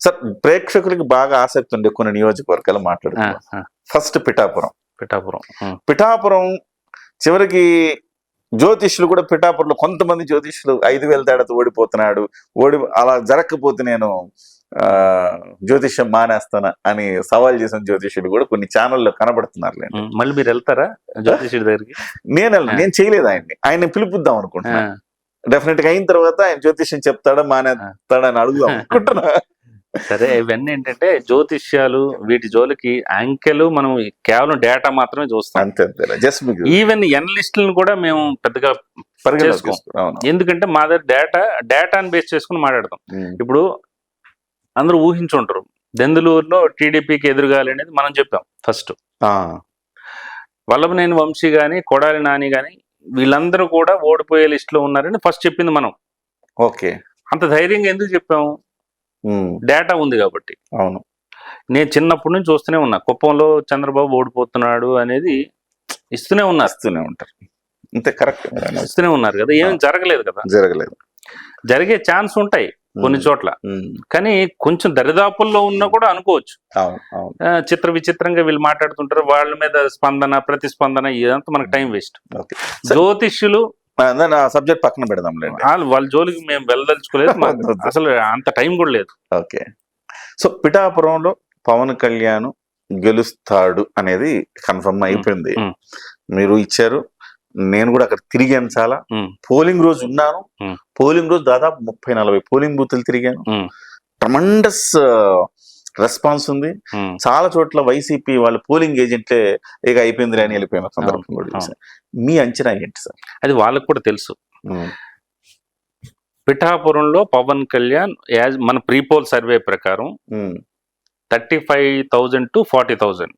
Sir ప్రేక్షకులకి బాగా ఆసక్తి ఉండే కొన్ని నియోజకవర్గాలు ఆ, ఫస్ట్ పిఠాపురం. పిఠాపురం పిఠాపురం చివరికి జ్యోతిష్యులు కూడా పిఠాపురంలో కొంతమంది జ్యోతిష్యులు ఐదు వేల తేడాతో ఓడిపోతున్నాడు. ఓడి అలా జరగకపోతే నేను ఆ జ్యోతిష్యం మానేస్తాను అని సవాల్ చేసిన జ్యోతిష్యులు కూడా కొన్ని ఛానల్లో కనబడుతున్నారు మళ్ళీ మీరు వెళ్తారా జ్యోతిషుడి దగ్గరికి? నేను. నేను చేయలేదు ఆయన్ని. ఆయన్ని పిలుపుద్దాం ఆ, అనుకుంటున్నా డెఫినెట్గా అయిన తర్వాత ఆయన జ్యోతిష్యం చెప్తాడా మానేస్తాడా అని అడుగుదాం అనుకుంటున్నా. సరే ఇవన్నీ ఏంటంటే జ్యోతిష్యాలు వీటి జోలికి అంకెలు మనం కేవలం డేటా మాత్రమే చూస్తాం. అంతే జస్ట్ ఈవెన్ ఎనలిస్టులను కూడా మేము పెద్దగా అవును. ఎందుకంటే మా దగ్గర డేటా డేటాని బేస్ చేసుకుని మాట్లాడతాం. ఇప్పుడు అందరూ ఊహించుంటారు. దెందులూరులో టీడీపీకి ఎదురుగాలి అనేది మనం చెప్పాం ఫస్ట్. ఆ, వల్లభనేని వంశీ గాని కొడాలి నాని గాని వీళ్ళందరూ కూడా ఓడిపోయే లిస్ట్లో ఉన్నారని ఫస్ట్ చెప్పింది మనం. ఓకే. అంత ధైర్యంగా ఎందుకు చెప్పాము డేటా ఉంది కాబట్టి. అవును. నేను చిన్నప్పటి నుంచి చూస్తూనే ఉన్నా. కుప్పంలో చంద్రబాబు ఓడిపోతున్నాడు అనేది ఇస్తూనే ఉన్నారు. వస్తూనే ఉంటారు. అంతే కరెక్ట్. ఇస్తూనే ఉన్నారు కదా. ఏం జరగలేదు కదా. జరగలేదు. జరిగే ఛాన్స్ ఉంటాయి కొన్ని చోట్ల. కానీ కొంచెం దరిదాపుల్లో ఉన్నా కూడా అనుకోవచ్చు. చిత్ర విచిత్రంగా వీళ్ళు మాట్లాడుతుంటారు. వాళ్ళ మీద స్పందన ప్రతిస్పందన ఇదంతా మనకు టైం వేస్ట్. జ్యోతిష్యులు ఆ సబ్జెక్ట్ పక్కన పెడదాంలేండి వాళ్ళు వాళ్ళ జోలికి మేము వెళ్ళదలుచుకోలేదు. అసలు అంత టైం కూడా లేదు ఓకే సో పిఠాపురంలో పవన్ కళ్యాణ్ గెలుస్తాడు అనేది కన్ఫర్మ్ అయిపోయింది. మీరు ఇచ్చారు నేను కూడా అక్కడ తిరిగాను చాలా. పోలింగ్ రోజు ఉన్నాను. పోలింగ్ రోజు దాదాపు ముప్పై నలభై పోలింగ్ బూతులు తిరిగాను. ట్రమండస్ రెస్పాన్స్ ఉంది. చాలా చోట్ల వైసీపీ వాళ్ళ పోలింగ్ ఏజెంట్లే ఇక అయిపోయింది అని వెళ్ళిపోయిన సందర్భం కూడా. మీ అంచనా ఏంటి సార్? అది వాళ్ళకు కూడా తెలుసు. పిఠాపురంలో పవన్ కళ్యాణ్ యాజ్ మన ప్రీపోల్ సర్వే ప్రకారం thirty five thousand to forty thousand.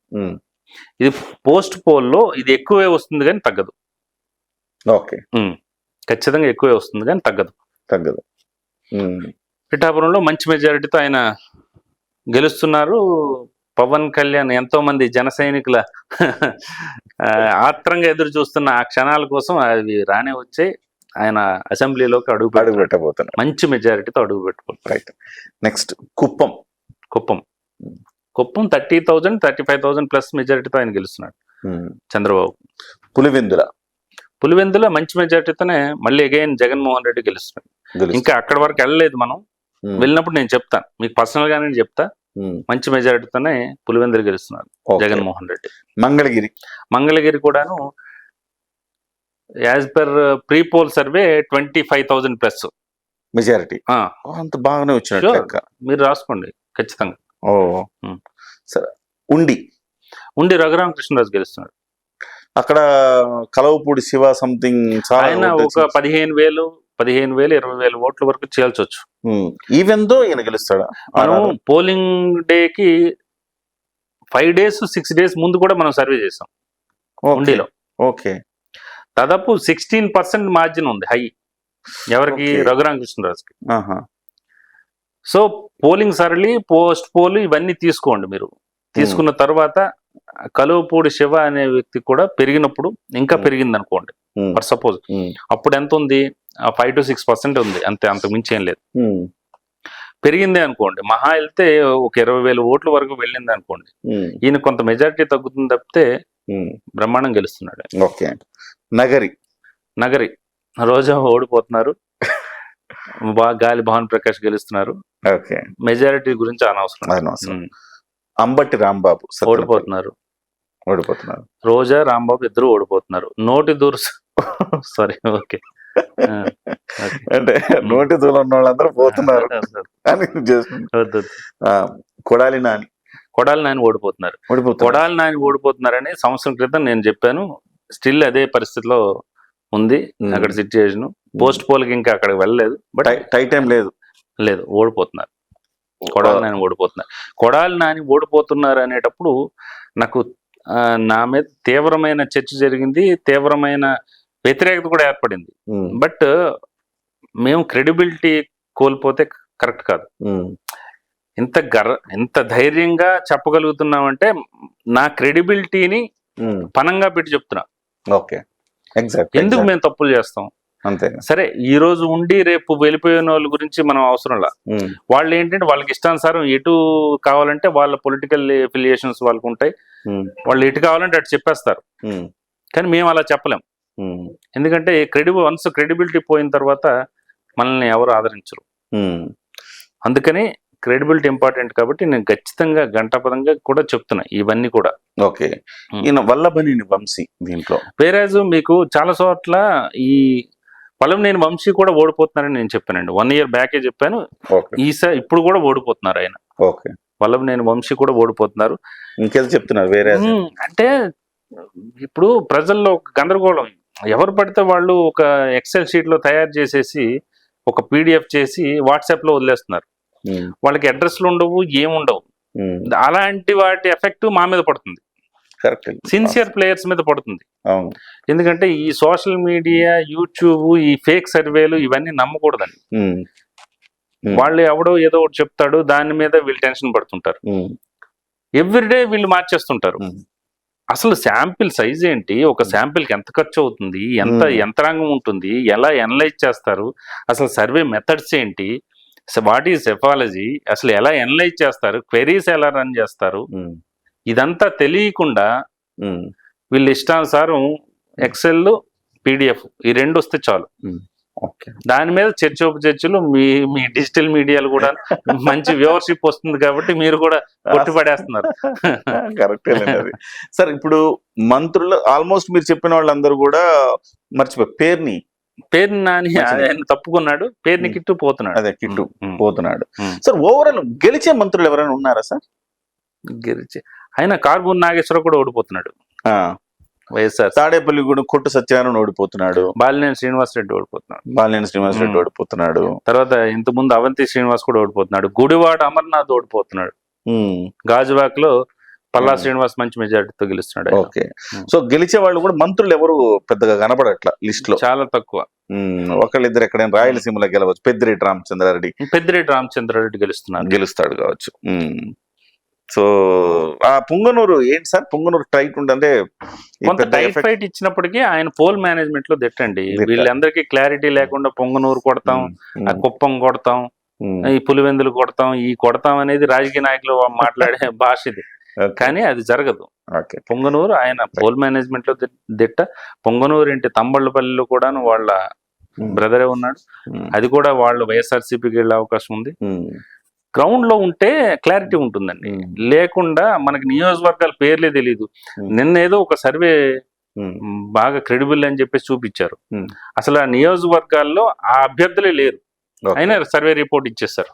ఇది పోస్ట్ పోల్లో ఇది ఎక్కువే వస్తుంది కానీ తగ్గదు. ఓకే. ఖచ్చితంగా ఎక్కువే వస్తుంది కానీ తగ్గదు. తగ్గదు. పిఠాపురంలో మంచి మెజారిటీతో ఆయన గెలుస్తున్నారు. పవన్ కళ్యాణ్ ఎంతో మంది జన సైనికుల ఆత్రంగా ఎదురు చూస్తున్న ఆ క్షణాల కోసం అవి రానే వచ్చాయి. ఆయన అసెంబ్లీలోకి అడుగు అడుగు పెట్టబోతున్నారు. మంచి మెజారిటీతో అడుగు పెట్టుకుంటారు right. Next Kuppam. Kuppam. Kuppam thirty thousand thirty five thousand plus మెజారిటీతో ఆయన గెలుస్తున్నాడు. చంద్రబాబు. పులివెందుల. పులివెందులో మంచి మెజారిటీతోనే మళ్ళీ అగైన్ జగన్మోహన్ రెడ్డి గెలుస్తున్నాడు. ఇంకా అక్కడ వరకు వెళ్ళలేదు మనం. వెళ్ళినప్పుడు నేను చెప్తాను. మీకు పర్సనల్ గానే చెప్తా. ఉమ్, మంచి మెజారిటీతోనే పులివెందులు గెలుస్తున్నారు. జగన్మోహన్ రెడ్డి. మంగళగిరి. మంగళగిరి కూడాను as per pre poll survey twenty five thousand plus. Majority. అంత బాగానే వచ్చినట్టు మీరు రాసుకోండి ఖచ్చితంగా. ఓ. సరే ఉండి. ఉండి రఘురామ కృష్ణరాజు గెలుస్తున్నాడు. అక్కడ కలవపూడి శివ సంథింగ్ ఆయన ఒక పదిహేను వేలు పదిహేను వేలు ఇరవై వేలు ఓట్ల వరకు చేల్చొచ్చు ఈవెన్ దో ఈయన గెలుస్తాడా? మనం పోలింగ్ డేకి ఫైవ్ డేస్ సిక్స్ డేస్ ముందు కూడా మనం సర్వే చేసాం. ఉండిలో. ఓకే. దాదాపు సిక్స్టీన్ పర్సెంట్ మార్జిన్ ఉంది హై. ఎవరికి? Okay. రఘురామ కృష్ణరాజుకి. ఆహా. సో పోలింగ్ సరళి పోస్ట్ పోల్ ఇవన్నీ తీసుకోండి మీరు. తీసుకున్న తర్వాత కలువపూడి శివ అనే వ్యక్తి కూడా పెరిగినప్పుడు ఇంకా. పెరిగింది అనుకోండి ఫర్ సపోజ్ అప్పుడు ఎంత ఉంది ఫైవ్ టు సిక్స్ పర్సెంట్ ఉంది. అంతే అంతకు మించి ఏం లేదు. పెరిగిందే అనుకోండి. మహా వెళ్తే ఒక ఇరవై వేల ఓట్ల వరకు వెళ్ళింది అనుకోండి. ఈయన కొంత మెజారిటీ తగ్గుతుంది తప్పితే బ్రహ్మాండం గెలుస్తున్నాడు. ఓకే. నగరి. నగరి. రోజా ఓడిపోతున్నారు. బా గాలి భావన్ ప్రకాష్ గెలుస్తున్నారు. ఓకే. మెజారిటీ గురించి అనవసరం. అనవసరం. ఉమ్. అంబటి రాంబాబు. ఓడిపోతున్నారు. ఓడిపోతున్నారు. రోజా రాంబాబు ఇద్దరు ఓడిపోతున్నారు. నోటి దూరు సారీ ఓకే. అంటే నోటి దూరం ఉన్న వాళ్ళందరూ పోతున్నారు అని కొడాలి నాని. కొడాలి నాని ఓడిపోతున్నారు. కొడాలి నాని ఓడిపోతున్నారని సంవత్సరం క్రితం నేను చెప్పాను. స్టిల్ అదే పరిస్థితిలో ఉంది. అక్కడ సిచ్యుయేషన్ పోస్ట్ పోల్కి ఇంకా అక్కడికి వెళ్ళలేదు బట్ టై- టైట్ ఏం లేదు. లేదు ఓడిపోతున్నారు. కొడాలి నాని ఓడిపోతున్నారు. కొడాలి నాని ఓడిపోతున్నారు అనేటప్పుడు నాకు నా మీద తీవ్రమైన చర్చ జరిగింది. తీవ్రమైన వ్యతిరేకత కూడా ఏర్పడింది. బట్ మేము క్రెడిబిలిటీ కోల్పోతే కరెక్ట్ కాదు. ఇంత గర్వ ఇంత ధైర్యంగా చెప్పగలుగుతున్నామంటే నా క్రెడిబిలిటీని పనంగా పెట్టి చెప్తున్నా. ఓకే. ఎగ్జాక్ట్ ఎందుకు మేము తప్పులు చేస్తాం? అంతే. సరే ఈ రోజు ఉండి రేపు వెళ్ళిపోయిన వాళ్ళ గురించి మనం అవసరం లా. ఉమ్, వాళ్ళు ఏంటంటే వాళ్ళకి ఇష్టానుసారం ఎటు కావాలంటే వాళ్ళ పొలిటికల్ ఎఫిలియేషన్స్ వాళ్ళకు ఉంటాయి. వాళ్ళు ఎటు కావాలంటే అటు చెప్పేస్తారు. కానీ మేము అలా చెప్పలేం. ఎందుకంటే క్రెడిబుల్ వన్స్ క్రెడిబిలిటీ పోయిన తర్వాత మనల్ని ఎవరు ఆదరించరు. అందుకని క్రెడిబిలిటీ ఇంపార్టెంట్ కాబట్టి నేను ఖచ్చితంగా గంటపదంగా కూడా చెప్తున్నా ఇవన్నీ కూడా. ఓకే. ఈయన వల్లభనేని వంశీ దీంట్లో. వేరేజ్ మీకు చాలా చోట్ల ఈ పొలంనేని వంశీ కూడా ఓడిపోతున్నారని నేను చెప్పానండి. వన్ ఇయర్ బ్యాకే చెప్పాను. ఈసారి ఇప్పుడు కూడా ఓడిపోతున్నారు ఆయన. ఓకే. వల్లభనేని వంశీ కూడా ఓడిపోతున్నారు. ఇంకేదో చెప్తున్నారు వేరే అంటే ఇప్పుడు ప్రజల్లో గందరగోళం. ఎవరు పడితే వాళ్ళు ఒక ఎక్సెల్ షీట్లో తయారు చేసేసి ఒక పీడిఎఫ్ చేసి వాట్సాప్లో వదిలేస్తున్నారు. వాళ్ళకి అడ్రస్లు ఉండవు ఏముండవు అలాంటి వాటి ఎఫెక్ట్ మా మీద పడుతుంది. కరెక్ట్ సిన్సియర్ ప్లేయర్స్ మీద పడుతుంది. ఎందుకంటే ఈ సోషల్ మీడియా యూట్యూబ్ ఈ ఫేక్ సర్వేలు ఇవన్నీ నమ్మకూడదండి. వాళ్ళు ఎవడో ఏదో ఒకటి చెప్తాడు దాని మీద వీళ్ళు టెన్షన్ పడుతుంటారు. ఎవ్రీడే వీళ్ళు మార్చేస్తుంటారు. అసలు శాంపిల్ సైజ్ ఏంటి? ఒక శాంపిల్కి ఎంత ఖర్చు అవుతుంది? ఎంత. యంత్రాంగం ఉంటుంది? ఎలా ఎనలైజ్ చేస్తారు? అసలు సర్వే మెథడ్స్ ఏంటి? What is psephology? అసలు ఎలా ఎనలైజ్ చేస్తారు? క్వెరీస్ ఎలా రన్ చేస్తారు? ఇదంతా తెలియకుండా వీళ్ళు ఇష్టానుసారం ఎక్సెల్ పీడిఎఫ్ ఈ రెండు వస్తే చాలు. దాని మీద చర్చోపచర్చలు మీ మీ డిజిటల్ మీడియాలు కూడా మంచి వ్యూవర్షిప్ వస్తుంది కాబట్టి మీరు కూడా కొట్టి పడేస్తున్నారు. కరెక్ట్ సార్ ఇప్పుడు మంత్రులు ఆల్మోస్ట్ మీరు చెప్పిన వాళ్ళందరూ కూడా మర్చిపోయి పేరుని. పేరుని నాని. ఆయన తప్పుకున్నాడు పేరుని. కిట్టు పోతున్నాడు. అదే కిట్టు. పోతున్నాడు. సార్ ఓవరాల్ గెలిచే మంత్రులు ఎవరైనా ఉన్నారా సార్? గెలిచి ఆయన కార్బూన్ నాగేశ్వర కూడా ఓడిపోతున్నాడు. వైఎస్ఆర్ తాడేపల్లి కూడా కొట్టు సత్యనారాయణ ఓడిపోతున్నాడు. బాలినేని శ్రీనివాస్ రెడ్డి ఓడిపోతున్నాడు. బాలినేని శ్రీనివాస్ రెడ్డి ఉమ్. ఓడిపోతున్నాడు. తర్వాత ఇంత ముందు అవంతి శ్రీనివాస్ కూడా ఓడిపోతున్నాడు. గుడివాడ అమర్నాథ్ ఓడిపోతున్నాడు. ఉమ్, గాజువాక్లో పల్లా ఉమ్. శ్రీనివాస్ మంచి మెజార్టీతో గెలుస్తున్నాడు. ఓకే. సో గెలిచే వాళ్ళు కూడా మంత్రులు ఎవరు పెద్దగా కనబడట్ల లిస్ట్లో చాలా తక్కువ. ఒకళ్ళిద్దరు ఎక్కడైనా రాయలసీమలో గెలవచ్చు. పెద్దిరెడ్డి రామచంద్రారెడ్డి. పెద్దిరెడ్డి రామచంద్రారెడ్డి గెలుస్తున్నారు గెలుస్తాడు కావచ్చు. సో ఆ పుంగనూరు ఏంటి సార్? పుంగనూరు టైట్ ఉందంటే ఈ కొంత టైట్ ఫైట్ ఇచ్చినప్పటికీ ఆయన పోల్ మేనేజ్మెంట్లో దిట్టండి దిట్ట. వీళ్ళందరికీ క్లారిటీ లేకుండా పొంగనూరు కొడతాం కుప్పం కొడతాం ఈ పులివెందులు కొడతాం ఈ కొడతాం అనేది రాజకీయ నాయకులు మాట్లాడే భాష ఇది. కానీ అది జరగదు. ఓకే. పొంగనూరు ఆయన పోల్ మేనేజ్మెంట్లో దిట్ట. పొంగనూరు ఇంటి తంబళ్ళపల్లిలో కూడాను వాళ్ళ బ్రదరే ఉన్నాడు. అది కూడా వాళ్ళు వైఎస్ఆర్సీపీకి వెళ్ళే అవకాశం ఉంది. ఉమ్, గ్రౌండ్లో ఉంటే క్లారిటీ ఉంటుందండి. ఉమ్, లేకుండా మనకి నియోజకవర్గాల పేర్లే తెలియదు Hmm. నిన్న ఏదో ఒక సర్వే బాగా క్రెడిబుల్ అని చెప్పేసి చూపించారు. Hmm. అసలు ఆ నియోజకవర్గాల్లో ఆ అభ్యర్థులే లేరు. అయినా సర్వే రిపోర్ట్ ఇచ్చేస్తారు.